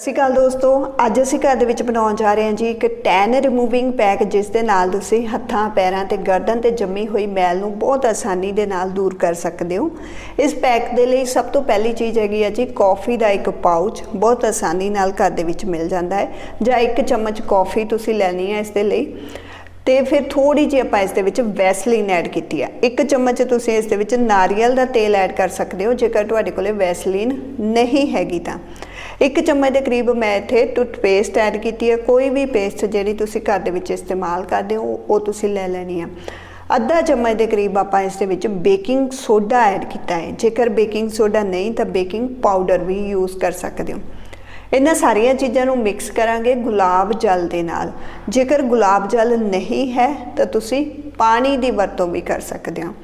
ਸਤਿ ਸ਼੍ਰੀ ਅਕਾਲ ਦੋਸਤੋ, ਅੱਜ ਅਸੀਂ ਘਰ ਦੇ ਵਿੱਚ ਬਣਾਉਣ ਜਾ ਰਹੇ ਹਾਂ ਜੀ ਇੱਕ ਟੈਨ ਰਿਮੂਵਿੰਗ ਪੈਕ ਜਿਸ ਦੇ ਨਾਲ ਤੁਸੀਂ ਹੱਥਾਂ, ਪੈਰਾਂ ਤੇ ਗਰਦਨ ਤੇ ਜੰਮੀ ਹੋਈ ਮੈਲ ਨੂੰ ਬਹੁਤ ਆਸਾਨੀ ਦੇ ਨਾਲ ਦੂਰ ਕਰ ਸਕਦੇ ਹੋ। ਇਸ ਪੈਕ ਦੇ ਲਈ ਸਭ ਤੋਂ ਪਹਿਲੀ ਚੀਜ਼ ਹੈਗੀ ਹੈ ਜੀ ਕੌਫੀ ਦਾ ਇੱਕ ਪਾਊਚ ਬਹੁਤ ਆਸਾਨੀ ਨਾਲ ਘਰ ਦੇ ਵਿੱਚ ਮਿਲ ਜਾਂਦਾ ਹੈ। ਜਾਂ ਇੱਕ ਚਮਚ ਕੌਫੀ ਤੁਸੀਂ ਲੈਣੀ ਹੈ ਇਸ ਦੇ ਲਈ। ਤੇ ਫਿਰ ਥੋੜੀ ਜਿਹੀ ਆਪਾਂ ਇਸ ਦੇ ਵਿੱਚ ਵੈਸਲੀਨ ਐਡ ਕੀਤੀ ਆ। ਇੱਕ ਚਮਚ ਤੁਸੀਂ ਇਸ ਦੇ ਵਿੱਚ ਨਾਰੀਅਲ ਦਾ ਤੇਲ ਐਡ ਕਰ ਸਕਦੇ ਹੋ, ਜੇਕਰ ਤੁਹਾਡੇ ਕੋਲੇ ਵੈਸਲੀਨ ਨਹੀਂ ਹੈਗੀ ਤਾਂ। ਇੱਕ ਚਮਚ ਦੇ ਕਰੀਬ ਮੈਂ ਇੱਥੇ ਟੂਥਪੇਸਟ ਐਡ ਕੀਤੀ ਹੈ। ਕੋਈ ਵੀ ਪੇਸਟ ਜਿਹੜੀ ਤੁਸੀਂ ਘਰ ਦੇ ਵਿੱਚ ਇਸਤੇਮਾਲ ਕਰਦੇ ਹੋ, ਉਹ ਤੁਸੀਂ ਲੈ ਲੈਣੀ ਆ। ਅੱਧਾ ਚਮਚ ਦੇ ਕਰੀਬ ਆਪਾਂ ਇਸ ਦੇ ਵਿੱਚ ਬੇਕਿੰਗ ਸੋਡਾ ਐਡ ਕੀਤਾ ਹੈ। ਜੇਕਰ ਬੇਕਿੰਗ ਸੋਡਾ ਨਹੀਂ, ਤਾਂ ਬੇਕਿੰਗ ਪਾਊਡਰ ਵੀ ਯੂਜ਼ ਕਰ ਸਕਦੇ ਹੋ। ਇਹਨਾਂ ਸਾਰੀਆਂ ਚੀਜ਼ਾਂ ਨੂੰ ਮਿਕਸ ਕਰਾਂਗੇ ਗੁਲਾਬ ਜਲ ਦੇ ਨਾਲ। ਜੇਕਰ ਗੁਲਾਬ ਜਲ ਨਹੀਂ ਹੈ, ਤਾਂ ਤੁਸੀਂ ਪਾਣੀ ਦੀ ਵਰਤੋਂ ਵੀ ਕਰ ਸਕਦੇ ਹੋ।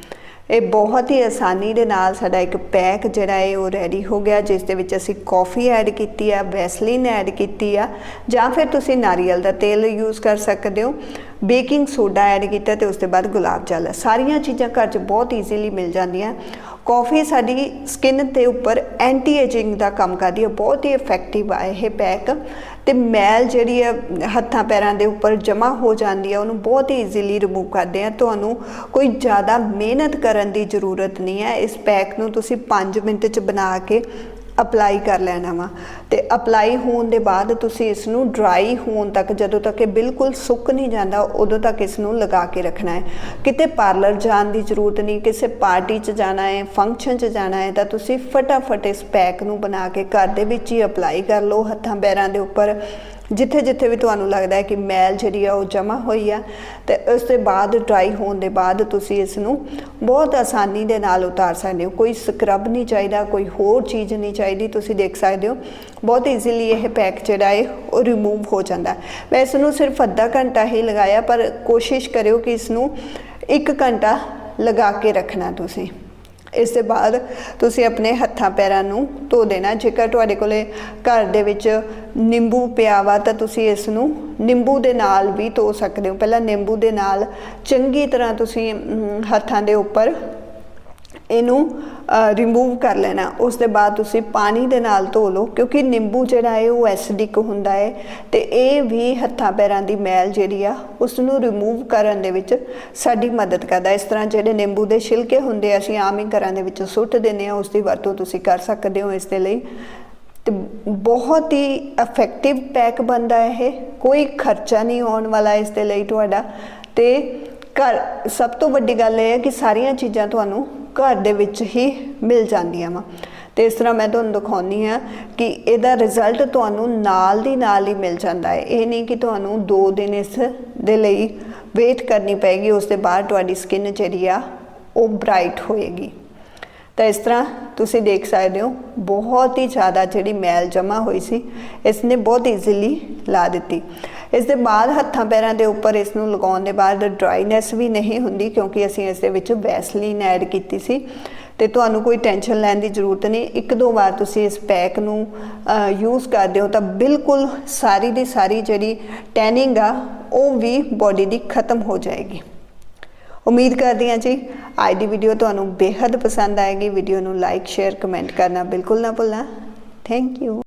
ਇਹ ਬਹੁਤ ਹੀ ਆਸਾਨੀ ਦੇ ਨਾਲ ਸਾਡਾ ਇੱਕ ਪੈਕ ਜਿਹੜਾ ਹੈ ਉਹ ਰੈਡੀ ਹੋ ਗਿਆ, ਜਿਸ ਦੇ ਵਿੱਚ ਅਸੀਂ ਕਾਫੀ ਐਡ ਕੀਤੀ ਆ ਵੈਸਲੀਨ ਐਡ ਕੀਤੀ ਆ, ਜਾਂ ਫਿਰ ਤੁਸੀਂ ਨਾਰੀਅਲ ਦਾ ਤੇਲ ਯੂਜ਼ ਕਰ ਸਕਦੇ ਹੋ ਬੇਕਿੰਗ ਸੋਡਾ ਐਡ ਕੀਤਾ ਤੇ ਉਸ ਤੋਂ ਬਾਅਦ ਗੁਲਾਬ ਜਲ ਸਾਰੀਆਂ ਚੀਜ਼ਾਂ ਘਰ 'ਚ ਬਹੁਤ ਈਜ਼ੀਲੀ ਮਿਲ ਜਾਂਦੀਆਂ। ਕਾਫੀ ਸਾਡੀ ਸਕਿਨ ਦੇ ਉੱਪਰ ਐਂਟੀ ਏਜਿੰਗ ਦਾ ਕੰਮ ਕਰਦੀ ਹੈ, ਬਹੁਤ ਹੀ ਇਫੈਕਟਿਵ ਆ ਇਹ ਪੈਕ। ਤੇ ਮੈਲ ਜਿਹੜੀ ਹੈ, ਹੱਥਾਂ ਪੈਰਾਂ ਦੇ ਉੱਪਰ ਜਮਾ ਹੋ ਜਾਂਦੀ ਹੈ, ਉਹਨੂੰ ਬਹੁਤ ਹੀ ਈਜ਼ੀਲੀ ਰਿਮੂਵ ਕਰਦੇ ਆ ਤੁਹਾਨੂੰ ਕੋਈ ਜ਼ਿਆਦਾ ਮਿਹਨਤ ਕਰਨ ਦੀ ਜ਼ਰੂਰਤ ਨਹੀਂ ਹੈ। ਇਸ ਪੈਕ ਨੂੰ ਤੁਸੀਂ 5 ਮਿੰਟ 'ਚ ਬਣਾ ਕੇ ਅਪਲਾਈ ਕਰ ਲੈਣਾ ਵਾ। ਤੇ ਅਪਲਾਈ ਹੋਣ ਦੇ ਬਾਅਦ ਤੁਸੀਂ ਇਸ ਨੂੰ ਡਰਾਈ ਹੋਣ ਤੱਕ, ਜਦੋਂ ਤੱਕ ਇਹ ਬਿਲਕੁਲ ਸੁੱਕ ਨਹੀਂ ਜਾਂਦਾ, ਉਦੋਂ ਤੱਕ ਇਸ ਨੂੰ ਲਗਾ ਕੇ ਰੱਖਣਾ ਹੈ। ਕਿਤੇ ਪਾਰਲਰ ਜਾਣ ਦੀ ਜ਼ਰੂਰਤ ਨਹੀਂ, ਕਿਸੇ ਪਾਰਟੀ 'ਚ ਜਾਣਾ ਹੈ ਫੰਕਸ਼ਨ 'ਚ ਜਾਣਾ ਹੈ, ਤਾਂ ਤੁਸੀਂ ਫਟਾਫਟ ਇਸ ਪੈਕ ਨੂੰ ਬਣਾ ਕੇ ਘਰ ਦੇ ਵਿੱਚ ਹੀ ਅਪਲਾਈ ਕਰ ਲਓ, ਹੱਥਾਂ ਪੈਰਾਂ ਦੇ ਉੱਪਰ। ਜਿੱਥੇ ਜਿੱਥੇ ਵੀ ਤੁਹਾਨੂੰ ਲੱਗਦਾ ਹੈ ਕਿ ਮੈਲ ਜਿਹੜੀ ਆ ਉਹ ਜਮਾ ਹੋਈ ਆ, ਤੇ ਉਸ ਦੇ ਬਾਅਦ ਡਰਾਈ ਹੋਣ ਦੇ ਬਾਅਦ ਤੁਸੀਂ ਇਸ ਨੂੰ ਬਹੁਤ ਆਸਾਨੀ ਦੇ ਨਾਲ ਉਤਾਰ ਸਕਦੇ ਹੋ। ਕੋਈ ਸਕਰਬ ਨਹੀਂ ਚਾਹੀਦਾ, ਕੋਈ ਹੋਰ ਚੀਜ਼ ਨਹੀਂ ਚਾਹੀਦੀ, ਤੁਸੀਂ ਦੇਖ ਸਕਦੇ ਹੋ। ਬਹੁਤ ਈਜ਼ੀਲੀ ਇਹ ਪੈਕ ਜਿਹੜਾ ਹੈ, ਉਹ ਰਿਮੂਵ ਹੋ ਜਾਂਦਾ ਮੈਂ ਇਸ ਨੂੰ ਸਿਰਫ ਅੱਧਾ ਘੰਟਾ ਹੀ ਲਗਾਇਆ, ਪਰ ਕੋਸ਼ਿਸ਼ ਕਰਿਓ ਕਿ ਇਸ ਨੂੰ 1 ਘੰਟਾ ਲਗਾ ਕੇ ਰੱਖਣਾ ਤੁਸੀਂ। ਇਸ ਦੇ ਬਾਅਦ ਤੁਸੀਂ ਆਪਣੇ ਹੱਥਾਂ ਪੈਰਾਂ ਨੂੰ ਧੋ ਦੇਣਾ। ਜੇਕਰ ਤੁਹਾਡੇ ਕੋਲੇ ਘਰ ਦੇ ਵਿੱਚ ਨਿੰਬੂ ਪਿਆ ਵਾ ਤਾਂ ਤੁਸੀਂ ਇਸ ਨੂੰ ਨਿੰਬੂ ਦੇ ਨਾਲ ਵੀ ਧੋ ਸਕਦੇ ਹੋ। ਪਹਿਲਾਂ ਨਿੰਬੂ ਦੇ ਨਾਲ ਚੰਗੀ ਤਰ੍ਹਾਂ ਤੁਸੀਂ ਅਮ, ਹੱਥਾਂ ਦੇ ਉੱਪਰ ਇਹਨੂੰ ਰਿਮੂਵ ਕਰ ਲੈਣਾ। ਉਸ ਦੇ ਬਾਅਦ ਤੁਸੀਂ ਪਾਣੀ ਦੇ ਨਾਲ ਧੋ ਲਓ ਕਿਉਂਕਿ ਨਿੰਬੂ ਜਿਹੜਾ ਹੈ ਉਹ ਐਸਿਡਿਕ ਹੁੰਦਾ ਹੈ ਤੇ ਇਹ ਵੀ ਹੱਥਾਂ ਪੈਰਾਂ ਦੀ ਮੈਲ ਜਿਹੜੀ ਆ ਉਸ ਨੂੰ ਰਿਮੂਵ ਕਰਨ ਦੇ ਵਿੱਚ ਸਾਡੀ ਮਦਦ ਕਰਦਾ ਇਸ ਤਰ੍ਹਾਂ ਜਿਹੜੇ ਨਿੰਬੂ ਦੇ ਛਿਲਕੇ ਹੁੰਦੇ ਆ, ਅਸੀਂ ਆਮ ਹੀ ਘਰਾਂ ਦੇ ਵਿੱਚ ਸੁੱਟ ਦਿੰਦੇ ਆ ਉਸ ਦੀ ਵਰਤੋਂ ਤੁਸੀਂ ਕਰ ਸਕਦੇ ਹੋ ਇਸ ਦੇ ਲਈ। ਤੇ ਬਹੁਤ ਹੀ ਇਫੈਕਟਿਵ ਪੈਕ ਬੰਦਾ ਇਹ। ਕੋਈ ਖਰਚਾ ਨਹੀਂ ਆਉਣ ਵਾਲਾ ਇਸ ਦੇ ਲਈ ਤੁਹਾਡਾ। ਤੇ ਘਰ ਸਭ ਤੋਂ ਵੱਡੀ ਗੱਲ ਇਹ ਹੈ ਕਿ ਸਾਰੀਆਂ ਚੀਜ਼ਾਂ ਤੁਹਾਨੂੰ ਘਰ ਦੇ ਵਿੱਚ ਹੀ ਮਿਲ ਜਾਂਦੀਆਂ ਵਾ। ਤੇ ਇਸ ਤਰ੍ਹਾਂ ਮੈਂ ਤੁਹਾਨੂੰ ਦਿਖਾਉਣੀ ਆ ਕਿ ਇਹਦਾ ਰਿਜ਼ਲਟ ਤੁਹਾਨੂੰ ਨਾਲ ਦੀ ਨਾਲ ਹੀ ਮਿਲ ਜਾਂਦਾ ਹੈ। ਇਹ ਨਹੀਂ ਕਿ ਤੁਹਾਨੂੰ 2 ਦਿਨ ਇਸ ਦੇ ਲਈ ਵੇਟ ਕਰਨੀ ਪੈਗੀ ਉਸ ਦੇ ਬਾਅਦ ਤੁਹਾਡੀ ਸਕਿਨ ਜਿਹੜੀ ਆ, ਉਹ ਬ੍ਰਾਈਟ ਹੋਏਗੀ। ਤਾਂ ਇਸ ਤਰ੍ਹਾਂ ਤੁਸੀਂ ਦੇਖ ਸਕਦੇ ਹੋ, ਬਹੁਤ ਹੀ ਜ਼ਿਆਦਾ ਜਿਹੜੀ ਮੈਲ ਜਮਾ ਹੋਈ ਸੀ ਇਸ ਨੇ ਬਹੁਤ ਈਜ਼ੀਲੀ ਲਾ ਦਿੱਤੀ। ਇਸ ਦੇ ਬਾਅਦ ਹੱਥਾਂ ਪੈਰਾਂ ਦੇ ਉੱਪਰ ਇਸ ਨੂੰ ਲਗਾਉਣ ਦੇ ਬਾਅਦ ਡਰਾਈਨੈਸ ਵੀ ਨਹੀਂ ਹੁੰਦੀ ਕਿਉਂਕਿ ਅਸੀਂ ਇਸ ਦੇ ਵਿੱਚ ਵੈਸਲੀਨ ਐਡ ਕੀਤੀ ਸੀ। ਤੇ ਤੁਹਾਨੂੰ ਕੋਈ ਟੈਨਸ਼ਨ ਲੈਣ ਦੀ ਜ਼ਰੂਰਤ ਨਹੀਂ। ਇੱਕ ਦੋ ਵਾਰ ਤੁਸੀਂ ਇਸ ਪੈਕ ਨੂੰ ਯੂਜ਼ ਕਰਦੇ ਹੋ ਤਾਂ ਬਿਲਕੁਲ ਸਾਰੀ ਦੀ ਸਾਰੀ ਜਿਹੜੀ ਟੈਨਿੰਗ ਆ, ਉਹ ਵੀ ਬਾਡੀ ਦੀ ਖਤਮ ਹੋ ਜਾਏਗੀ। ਉਮੀਦ ਕਰਦੀ ਹਾਂ ਜੀ, ਅੱਜ ਦੀ ਵੀਡੀਓ ਤੁਹਾਨੂੰ ਬੇहद ਪਸੰਦ ਆਏਗੀ। ਵੀਡੀਓ ਨੂੰ ਲਾਈਕ ਸ਼ੇਅਰ ਕਮੈਂਟ ਕਰਨਾ ਬਿਲਕੁਲ ਨਾ ਭੁੱਲਣਾ। Thank you